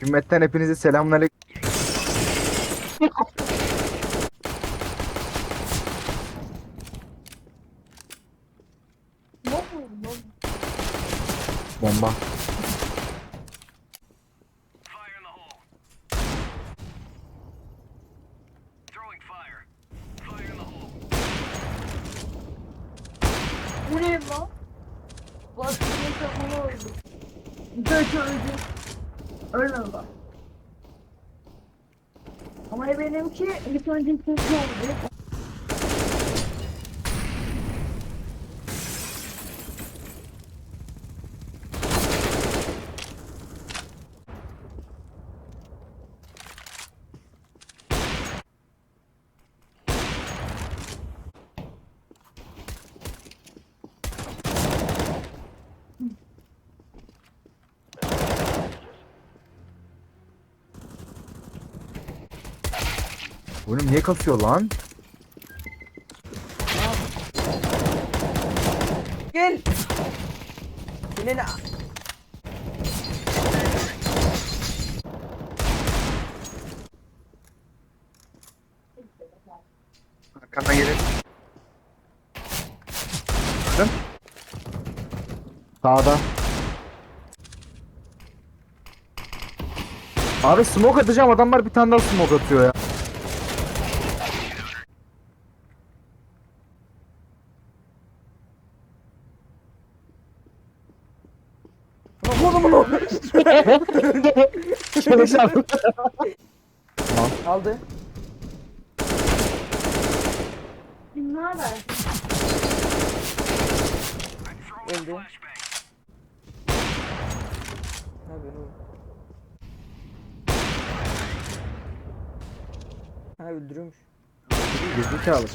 Cümletten hepinize selamünaleyküm. Bomba. Fire in the hole. Throwing fire. Fire in the hole. Bu ne lan? Bak ne kafana oldu. Göç öldü. Öyle bak. Ama benimki ilk önce kötü oldu. Oğlum niye kasıyor lan? Gel. Yine ne? Arkandan gelir. Bakın. Sağda. Abi smoke atacağım adamlar bir tane daha smoke atıyor ya. Vurdum bunu. Çalışan. Aldı. Ne haber? Öldü. Ne oğlum? Ha öldürüyormuş. Gerizekalı.